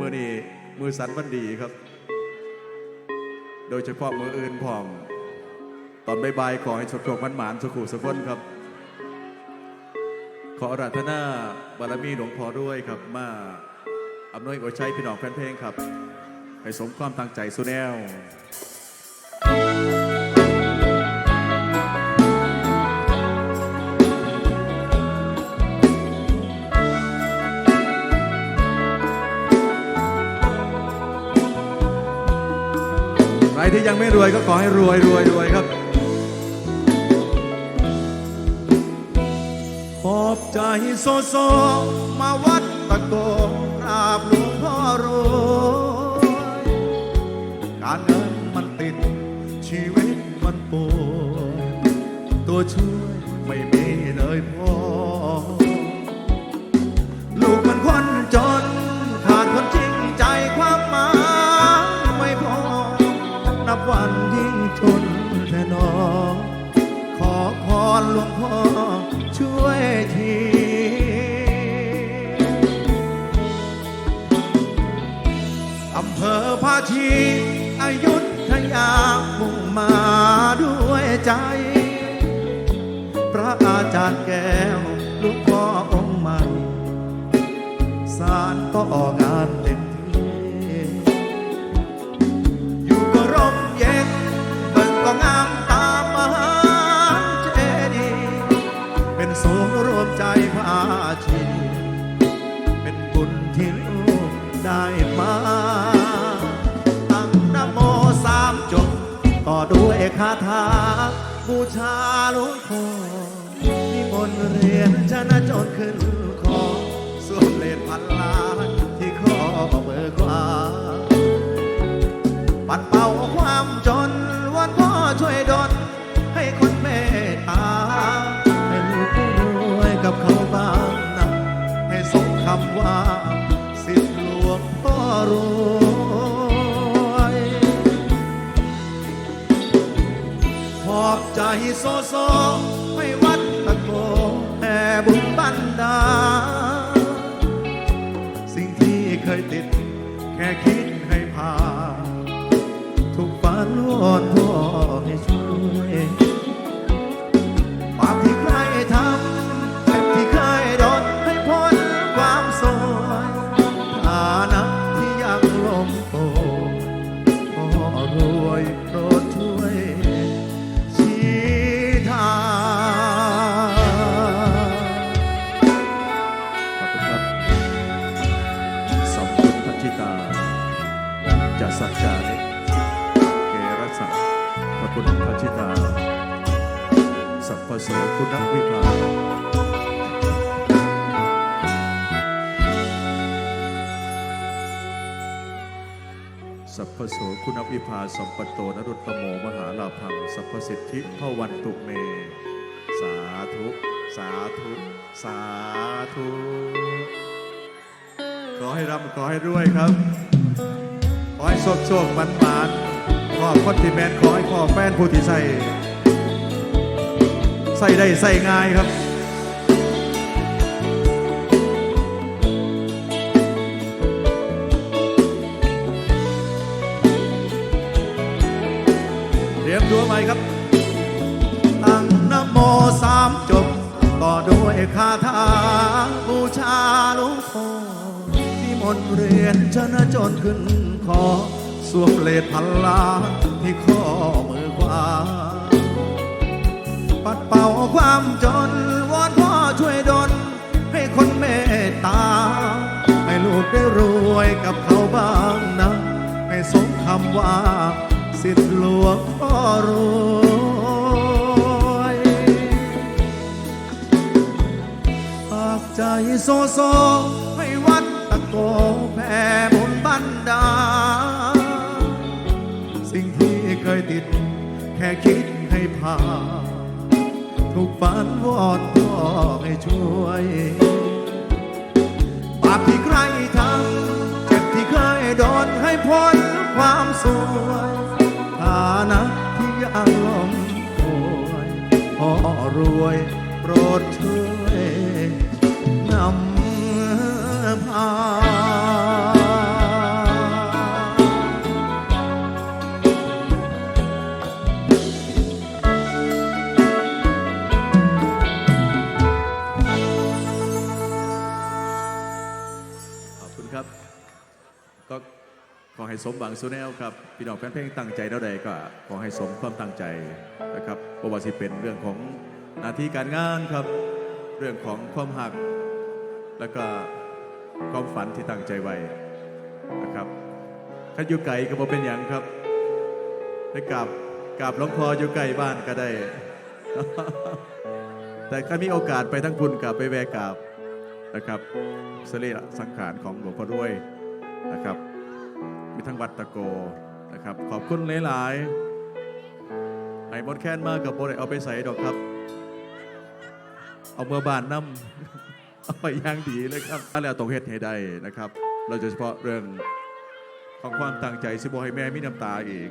มือนี้มือสันวันดีครับ โดยเฉพาะมืออื่นพร้อม ตอนบ่ายๆขอให้สดโชคมันหมานสุขุสุขนครับ ขออาราธนาบารมีหลวงพ่อด้วยครับ มาอำนวยอวยชัยพี่น้องแฟนเพลงครับ ให้สมความตั้งใจสุแนว ที่ยังไม่รวยก็ขอให้รวยรวยรวยครับ ขอบใจโซโซ มาวัดตะโกกราบหลวงพ่อรวยการเงินมันติดชีวิตมันปวดตัวช่วยไม่มี ทนแท่นอขอพรหลวงพ่อช่วยทีอำเภอภาชีอายุทยามุ่งมาด้วยใจ พระอาจารย์แก้วลูกพ่อองค์ใหม่สารต่องานเต็ม เป็นศูนย์รวมใจพาชี เป็นบุญที่ลูกได้มาตั้งนโมสามจบ ต่อด้วยคาถา บูชาหลวงพ่อนิมนต์เรียนชนะจนขึ้นคอสวมเลนพันล้านที่ข้อเบิกขวาปัดเป่าความจน โซโซให้วัดตะโกแห่บุญบันดา สิ่งที่เคยติด แค่คิดให้ผ่านทุกฝันวอนพ่อ จะสัจจานิเกรสสะพระคุณพัชิตา สัพพโสคุณวิภาสัพพโสคุณวิภาสัมปโตนรุตตโมมหาลาพัง สัพพสิทธิพวันตุเม สาธุ สาธุ สาธุ ขอให้ร่ำขอให้รวยครับ ขอให้โชคโชคมันมันขอคนที่แมนขอให้ขอแฟนผู้ที่ใส่ใส่ได้ใส่ง่ายครับเตรียมตัวใหม่ครับ ตั้งนโมสามจบ ต่อด้วยคาถาบูชาลวง นต์เรียนชนะจนขึ้นคอสวมเลดพันล้านที่ข้อมือขวา ปัดเป่าความจนวอนพ่อช่วยดลให้คนเมตตา ให้ลูกได้รวยกับเขาบ้างนะ ให้สมคำว่า สิทธิหลวงพ่อรวยฝากใจโซโซ ดา สิ่งที่เคยติด แค่คิดให้ผ่านทุกฝันวอนพ่อให้ช่วยบาปที่ใครทำเจ็บที่เคยโดนให้พ้นความสวยฐานะที่ยังล้มป่วยพ่อรวยโปรดช่วย ให้สมหวังสุแนวครับพี่น้องแฟนเพลงตั้งใจเท่าใดก็ขอให้สมความตั้งใจนะครับบ่ว่าสิเป็นเรื่องของหน้าที่การงานครับ เรื่องของความหัก แล้วก็ความฝันที่ตั้งใจไว้นะครับถ้าอยู่ไกลก็บ่เป็นอย่างครับได้กราบกราบหลวงพ่ออยู่ใกล้บ้านก็ได้ แต่ถ้ามีโอกาสไปทั้งคุณกับไปแวกราบนะครับสรีระสังขารของหลวงพ่อด้วยนะครับ มีทั้งวัดตะโกนะครับ ขอบคุณหลายๆไอ้มดแค้นมากกับโบได้เอาไปใส่ดอกครับ เอาเมื่อบานน้ำเอาไปย่างดีเลยครับแล้วตรงเฮ็ดให้ได้นะครับ เราจะเฉพาะเรื่องของความตั้งใจสิบให้แม่มีน้ำตาอีก